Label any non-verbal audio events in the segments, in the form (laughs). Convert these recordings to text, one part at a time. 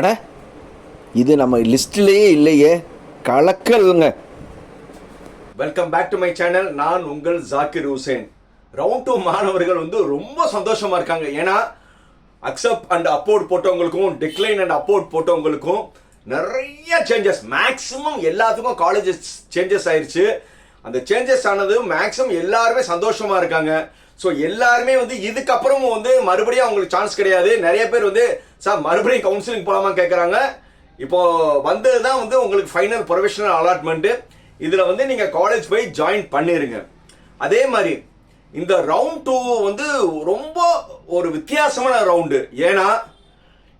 அட இது நம்ம லிஸ்ட்லேயே இல்லையே. கலக்கல்ங்க welcome back to my channel நான் உங்கள் ஜாக்கிர் ஹுசேன். ரவுண்ட் டூ மாணவர்கள் வந்து ரொம்ப சந்தோஷமா இருக்காங்க. ஏன்னா அக்செப்ட் அண்ட் அப்போர்ட் போட்டவங்களுக்கும் டிக்ளைன் அண்ட் அப்போர்ட் போட்டவங்களுக்கும் நிறைய சேஞ்சஸ் மேக்ஸிமம் எல்லாத்துக்கும் காலேஜஸ் சேஞ்சஸ் ஆயிடுச்சு அந்த சேஞ்சஸ் ஆனது மேக்ஸிமம் எல்லாருமே சந்தோஷமா இருக்காங்க. ஸோ எல்லாருமே வந்து இதுக்கப்புறமும் வந்து மறுபடியும் அவங்களுக்கு சான்ஸ் கிடையாது. நிறைய பேர் வந்து சார் மறுபடியும் கவுன்சிலிங் போகலாமா கேட்குறாங்க இப்போ வந்தது தான் வந்து உங்களுக்கு ஃபைனல் ப்ரொஃபஷனல் அலாட்மெண்ட்டு இதில் வந்து நீங்கள் காலேஜ் போய் ஜாயின் பண்ணிருங்க. அதே மாதிரி இந்த ரவுண்ட் டூ வந்து ரொம்ப ஒரு வித்தியாசமான ரவுண்டு ஏன்னா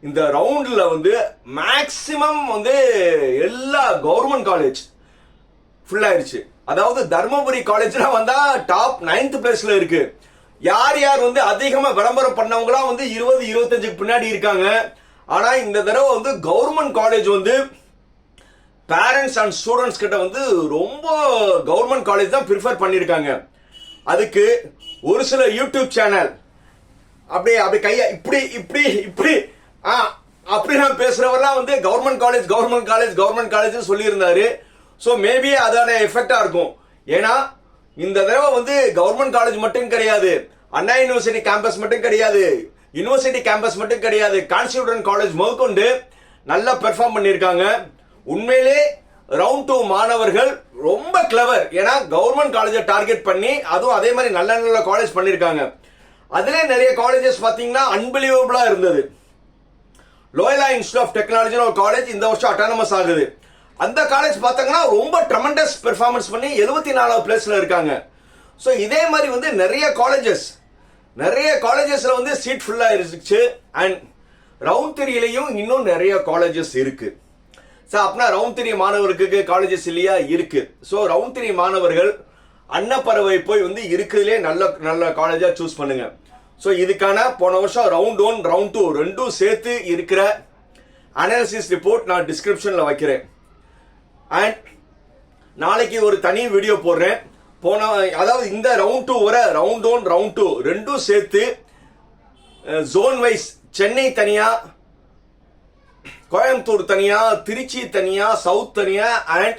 இந்த ரவுண்டில் வந்து மேக்சிமம் வந்து எல்லா கவர்மெண்ட் காலேஜ் ஃபுல் அதாவது தர்மபுரி காலேஜ்ல வந்தா டாப் நைன்த் பிளேஸ்ல இருக்கு. யார் யார் வந்து அதிகமா விளம்பரம் பண்ணவங்களாம் வந்து இருபது இருபத்தஞ்சுக்கு பின்னாடி இருக்காங்க. ஆனா இந்த தடவை வந்து கவர்மெண்ட் காலேஜ் வந்து பேரண்ட்ஸ் அண்ட் ஸ்டூடெண்ட்ஸ் கிட்ட வந்து ரொம்ப கவர்மெண்ட் காலேஜ் தான் ப்ரிஃபர் பண்ணியிருக்காங்க அதுக்கு ஒரு சில யூடியூப் சேனல் அப்படியே அப்படி கையை இப்படி இப்படி இப்படி ஆ அப்படி நான் பேசுறவரெல்லாம் வந்து government college government college government college சொல்லியிருந்தாரு. ஸோ மேபி அதான எஃபெக்டாக இருக்கும். ஏன்னா இந்த தடவை வந்து கவர்மெண்ட் காலேஜ் மட்டும் கிடையாது. அண்ணா யூனிவர்சிட்டி கேம்பஸ் மட்டும் கிடையாது. யூனிவர்சிட்டி கேம்பஸ் மட்டும் கிடையாது. கான்ஸ்டியூடன் காலேஜ் முதற்கொண்டு நல்லா பெர்ஃபார்ம் பண்ணியிருக்காங்க. உண்மையிலே ரவுண்ட் டூ மாணவர்கள் ரொம்ப கிளவர் ஏன்னா கவர்மெண்ட் காலேஜை டார்கெட் பண்ணி அதுவும் அதே மாதிரி நல்ல நல்ல காலேஜ் பண்ணியிருக்காங்க. அதிலே நிறைய காலேஜஸ் பார்த்தீங்கன்னா அன்பிலீவபிளா இருந்தது. லோயலா இன்ஸ்டியூட் ஆஃப் டெக்னாலஜின்னு ஒரு காலேஜ் இந்த வருஷம் அட்டானமஸ் ஆகுது. அந்த காலேஜ் பார்த்தாங்கன்னா ரொம்ப ட்ரமண்டஸ் பெர்ஃபார்மன்ஸ் பண்ணி எழுபத்தி நாலாவது பிளேஸில் இருக்காங்க. ஸோ இதே மாதிரி வந்து நிறைய காலேஜஸ் நிறைய காலேஜஸில் வந்து சீட் ஃபுல்லாக இருந்துச்சு. அண்ட் ரவுண்ட் த்ரீலையும் இன்னும் நிறைய காலேஜஸ் இருக்கு. சார் அப்படின்னா ரவுண்ட் த்ரீ மாணவர்களுக்கு காலேஜஸ் இல்லையா? இருக்கு. ஸோ ரவுண்ட் த்ரீ மாணவர்கள் அன்னப்பறவை போய் வந்து இருக்கிறதுலே நல்ல நல்ல காலேஜாக சூஸ் பண்ணுங்க. ஸோ இதுக்கான போன வருஷம் ரவுண்ட் ஒன் ரவுண்ட் டூ ரெண்டும் சேர்த்து இருக்கிற அனாலிசிஸ் ரிப்போர்ட் நான் டிஸ்கிரிப்ஷனில் வைக்கிறேன். அண்ட் நாளைக்கு ஒரு தனி வீடியோ போடுறேன். போன அதாவது இந்த ரவுண்ட் டூ வர ரவுண்ட் ஒன் ரவுண்ட் டூ ரெண்டும் சேர்த்து ஜோன் வைஸ் சென்னை தனியா கோயம்புத்தூர் தனியா திருச்சி தனியா சவுத் தனியா அண்ட்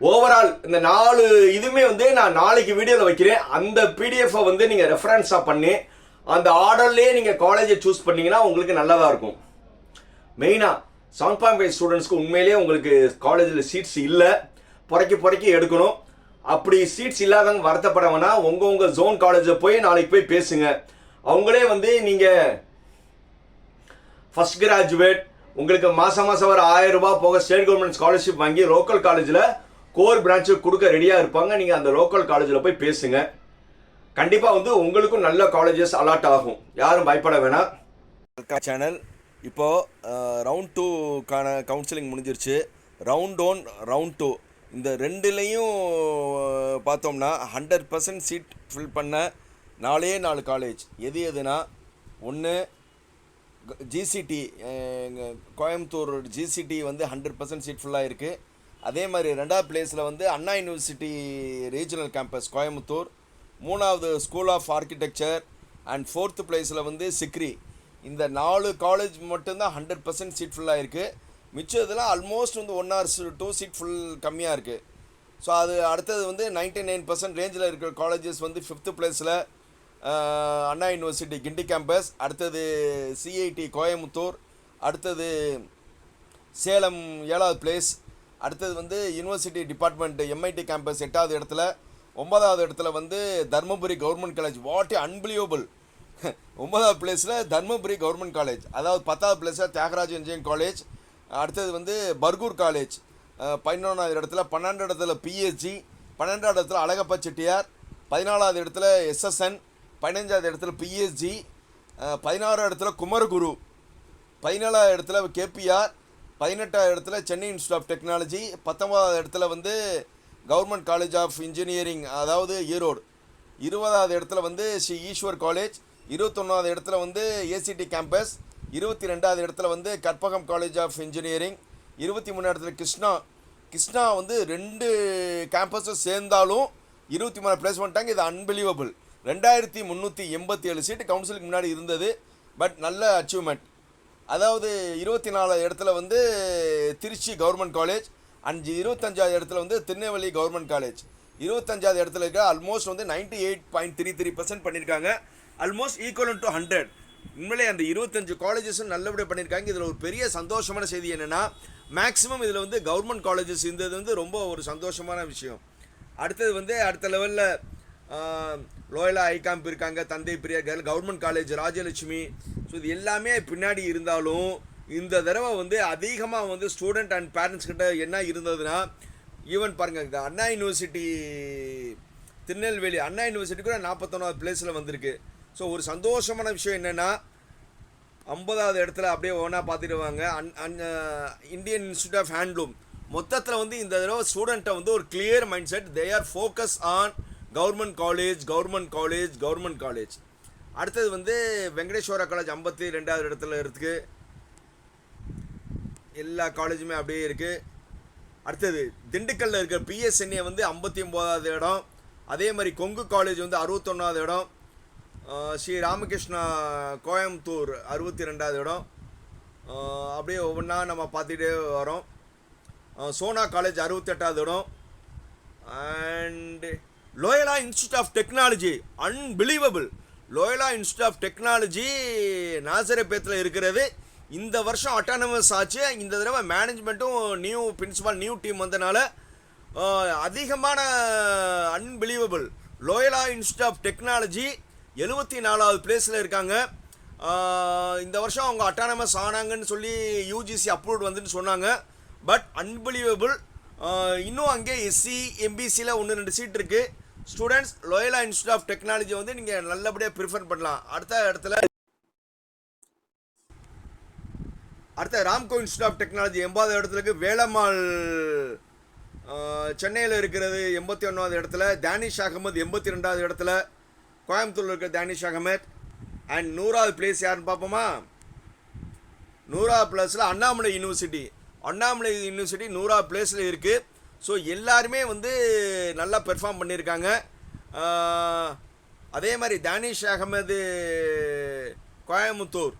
ஓவரால் இந்த நாலு இதுவுமே வந்து நான் நாளைக்கு வீடியோவில் வைக்கிறேன். அந்த பிடிஎஃப்பை வந்து நீங்கள் ரெஃபரன்ஸாக பண்ணி. அந்த ஆர்டர்லேயே நீங்கள் காலேஜை சூஸ் பண்ணிங்கன்னா உங்களுக்கு நல்லதாக இருக்கும். மெயினாக செவன் பாயிண்ட் ஃபைவ் ஸ்டூடெண்ட்ஸ்க்கு உண்மையிலேயே உங்களுக்கு காலேஜில் சீட்ஸ் இல்லை. புறக்கி புறக்கி எடுக்கணும். அப்படி சீட்ஸ் இல்லாதவங்க வருத்தப்பட வேணாம் உங்கள் உங்கள் ஜோன் காலேஜில் போய் நாளைக்கு போய் பேசுங்க. அவங்களே வந்து நீங்கள் ஃபஸ்ட் கிராஜுவேட் உங்களுக்கு மாதம் மாதம் ஒரு ஆயிரம் ரூபாய் போக ஸ்டேட் கவர்மெண்ட் ஸ்காலர்ஷிப் வாங்கி லோக்கல் காலேஜில் கோர் பிரான்ச்சுக்கு கொடுக்க ரெடியாக இருப்பாங்க. நீங்கள் அந்த லோக்கல் காலேஜில் போய் பேசுங்க. கண்டிப்பாக வந்து உங்களுக்கும் நல்ல காலேஜஸ் அலாட் ஆகும். யாரும் பயப்பட வேணாம். சேனல் இப்போது ரவுண்ட் டூக்கான கவுன்சிலிங் முடிஞ்சிருச்சு. ரவுண்ட் ஒன் ரவுண்ட் டூ இந்த ரெண்டுலேயும் பார்த்தோம்னா ஹண்ட்ரட் பர்சன்ட் சீட் ஃபில் பண்ண நாலே நாலு காலேஜ் எது எதுனா ஒன்று ஜிசிடி கோயம்புத்தூர் ஜிசிடி வந்து ஹண்ட்ரட் பர்சன்ட் சீட் ஃபுல்லாக இருக்குது அதே மாதிரி ரெண்டாவது பிளேஸில் வந்து Anna university regional campus Coimbatore. மூணாவது school of architecture and fourth பிளேஸில் வந்து சிக்ரி. இந்த நாலு காலேஜ் மட்டும்தான் ஹண்ட்ரட் பர்சன்ட் சீட் ஃபுல்லாக இருக்குது மிச்சம் இதெல்லாம் ஆல்மோஸ்ட் வந்து one or two seat full கம்மியாக இருக்குது ஸோ அது அடுத்தது வந்து நைன்டி நைன் பர்சன்ட் ரேஞ்சில் இருக்கிற காலேஜஸ் வந்து ஃபிஃப்த்து பிளேஸில் அண்ணா யூனிவர்சிட்டி கிண்டி கேம்பஸ் அடுத்தது சிஐடி கோயமுத்தூர் அடுத்தது சேலம் ஏழாவது பிளேஸ் அடுத்தது வந்து யூனிவர்சிட்டி டிபார்ட்மெண்ட் எம்ஐடி கேம்பஸ் எட்டாவது இடத்துல ஒன்பதாவது இடத்துல வந்து Dharmapuri government college what unbelievable (laughs) ஒன்பதாவது பிளேஸில் தர்மபுரி கவர்மெண்ட் காலேஜ் அதாவது பத்தாவது பிளேஸில் தியாகராஜ் இன்ஜினியரிங் காலேஜ் அடுத்தது வந்து பர்கூர் காலேஜ் பதினொன்றாவது இடத்துல பன்னெண்டு இடத்துல பிஎஸ்ஜி பன்னெண்டாவது இடத்துல அழகப்பா செட்டியார் பதினாலாவது இடத்துல எஸ்எஸ்என் பதினஞ்சாவது இடத்துல பிஎஸ்ஜி பதினாறாவது இடத்துல குமரகுரு பதினேழாவது இடத்துல கேபிஆர் பதினெட்டாவது இடத்துல சென்னை இன்ஸ்டியூட் ஆஃப் டெக்னாலஜி பத்தொன்பதாவது இடத்துல வந்து கவர்மெண்ட் காலேஜ் ஆஃப் இன்ஜினியரிங் அதாவது ஈரோடு. இருபதாவது இடத்துல வந்து ஸ்ரீ ஈஸ்வர் காலேஜ் இருபத்தொன்னாவது இடத்துல வந்து ஏசிடி கேம்பஸ் இருபத்தி ரெண்டாவது இடத்துல வந்து கற்பகம் காலேஜ் ஆஃப் இன்ஜினியரிங் இருபத்தி மூணு இடத்துல கிருஷ்ணா. கிருஷ்ணா வந்து ரெண்டு கேம்பஸும் சேர்ந்தாலும் இருபத்தி மூணு ப்ளேஸ் பண்ணிட்டாங்க இது அன்பிலீவபிள் ரெண்டாயிரத்தி முந்நூற்றி எண்பத்தி ஏழு சீட்டு கவுன்சிலுக்கு முன்னாடி இருந்தது பட் நல்ல அச்சீவ்மெண்ட் அதாவது இருபத்தி நாலு இடத்துல வந்து திருச்சி கவர்மெண்ட் காலேஜ் அஞ்சு இருபத்தஞ்சாவது இடத்துல வந்து திருநெல்வேலி கவர்மெண்ட் காலேஜ் இருபத்தஞ்சாவது இடத்துல இருக்க ஆல்மோஸ்ட் வந்து ninety eight point three three percent பண்ணியிருக்காங்க ஆல்மோஸ்ட் ஈக்குவல் டு ஹண்ட்ரட் உண்மையிலே அந்த இருபத்தஞ்சு காலேஜஸும் நல்லபடியாக பண்ணியிருக்காங்க. இதில் ஒரு பெரிய சந்தோஷமான செய்தி என்னென்னா மேக்ஸிமம் இதில் வந்து கவர்மெண்ட் காலேஜஸ் இருந்தது வந்து ரொம்ப ஒரு சந்தோஷமான விஷயம். அடுத்தது வந்து அடுத்த லெவலில் லோயலா ஐகாம்ப் இருக்காங்க Thanthai Periyar government college Rajalakshmi. So இது எல்லாமே பின்னாடி இருந்தாலும் இந்த தடவை வந்து அதிகமாக வந்து ஸ்டூடெண்ட் அண்ட் பேரண்ட்ஸ் கிட்ட என்ன இருந்ததுன்னா ஈவன் பாருங்கள் இந்த அண்ணா யூனிவர்சிட்டி திருநெல்வேலி அண்ணா யூனிவர்சிட்டி கூட நாற்பத்தொன்னாவது பிளேஸில் வந்திருக்கு. ஸோ ஒரு சந்தோஷமான விஷயம் என்னென்னா ஐம்பதாவது இடத்துல அப்படியே ஒன்றா பார்த்துடுவாங்க an an Indian institute of handloom மொத்தத்தில் வந்து இந்த தடவை ஸ்டூடெண்ட்டை வந்து ஒரு clear mind set they are focus on government college government college government college அடுத்தது வந்து வெங்கடேஸ்வரா காலேஜ் ஐம்பத்தி ரெண்டாவது இடத்துல இருக்குது எல்லா காலேஜுமே அப்படியே இருக்குது அடுத்தது திண்டுக்கல்லில் இருக்கிற பிஎஸ்என்ஏ வந்து ஐம்பத்தி ஒம்போதாவது இடம். அதே மாதிரி கொங்கு காலேஜ் வந்து அறுபத்தொன்னாவது இடம். ஸ்ரீ ராமகிருஷ்ணா கோயம்புத்தூர் அறுபத்தி ரெண்டாவது இடம் அப்படியே ஒவ்வொன்றா நம்ம பார்த்துட்டே வரோம். சோனா காலேஜ் அறுபத்தெட்டாவது இடம். And Loyola institute of technology unbelievable. Loyola institute of technology நாசரப்பேத்தில் இருக்கிறது. இந்த வருஷம் அட்டானமஸ் ஆச்சு. இந்த தடவை மேனேஜ்மெண்ட்டும் நியூ பிரின்சிபால் நியூ டீம் வந்தனால அதிகமான unbelievable Loyola institute of technology எழுபத்தி நாலாவது பிளேஸில் இருக்காங்க இந்த வருஷம் அவங்க அட்டானமஸ் ஆனாங்கன்னு சொல்லி யூஜிசி அப்ரூவ்ட் வந்துன்னு சொன்னாங்க. பட் அன்பிலீவபிள் இன்னும் அங்கே எஸ்சி எம்பிசியில் ஒன்று ரெண்டு சீட் இருக்குது students Loyola institute of technology வந்து நீங்கள் நல்லபடியாக ப்ரிஃபர் பண்ணலாம். அடுத்த இடத்துல அடுத்த ராம்கோ இன்ஸ்டியூட் ஆஃப் டெக்னாலஜி எண்பாவது இடத்துல இருக்கு வேலம்மாள் சென்னையில் இருக்கிறது எண்பத்தி ஒன்றாவது இடத்துல தானிஷ் அகமது எண்பத்தி ரெண்டாவது இடத்துல கோயம்புத்தூரில் இருக்கிற தானிஷ் அகமத் அண்ட் நூறாவது பிளேஸ் யாருன்னு பார்ப்போமா? நூறாவது பிளேஸில் அண்ணாமலை யூனிவர்சிட்டி அண்ணாமலை யூனிவர்சிட்டி நூறாவது பிளேஸில் இருக்குது ஸோ எல்லாருமே வந்து நல்லா பெர்ஃபார்ம் பண்ணியிருக்காங்க. அதே மாதிரி தானிஷ் அகமது கோயம்புத்தூர்.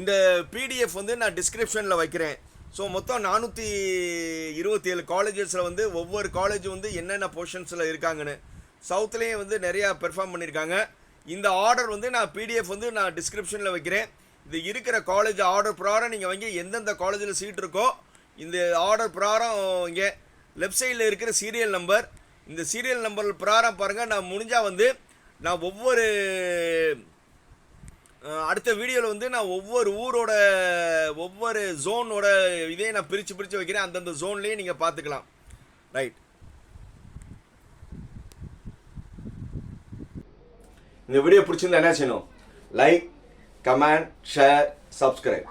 இந்த பிடிஎஃப் வந்து நான் டிஸ்கிரிப்ஷனில் வைக்கிறேன். ஸோ மொத்தம் நானூற்றி இருபத்தி ஏழு காலேஜஸில் வந்து ஒவ்வொரு காலேஜ் வந்து என்னென்ன போர்ஷன்ஸில் இருக்காங்கன்னு. சவுத்துலேயும் வந்து நிறையா பெர்ஃபார்ம் பண்ணியிருக்காங்க இந்த ஆர்டர் வந்து நான் பிடிஎஃப் வந்து நான் டிஸ்கிரிப்ஷனில் வைக்கிறேன். இது இருக்கிற காலேஜ் ஆர்டர் ப்ராரம் நீங்கள் வாங்கி எந்தெந்த காலேஜில் சீட் இருக்கோ இந்த ஆர்டர் பிரகாரம் இங்கே லெஃப்ட் சைடில் இருக்கிற சீரியல் நம்பர் இந்த சீரியல் நம்பர் ப்ராரம் பாருங்கள் நான் முடிஞ்சால் வந்து நான் ஒவ்வொரு அடுத்த வீடியோவில் வந்து நான் ஒவ்வொரு ஊரோட ஒவ்வொரு ஜோனோட இதையும் நான் பிரித்து பிரித்து வைக்கிறேன். அந்தந்த ஜோன்லேயே நீங்கள் பார்த்துக்கலாம் ரைட் இந்த வீடியோ பிடிச்சிருந்தா என்ன செய்யணும்? Like comment share subscribe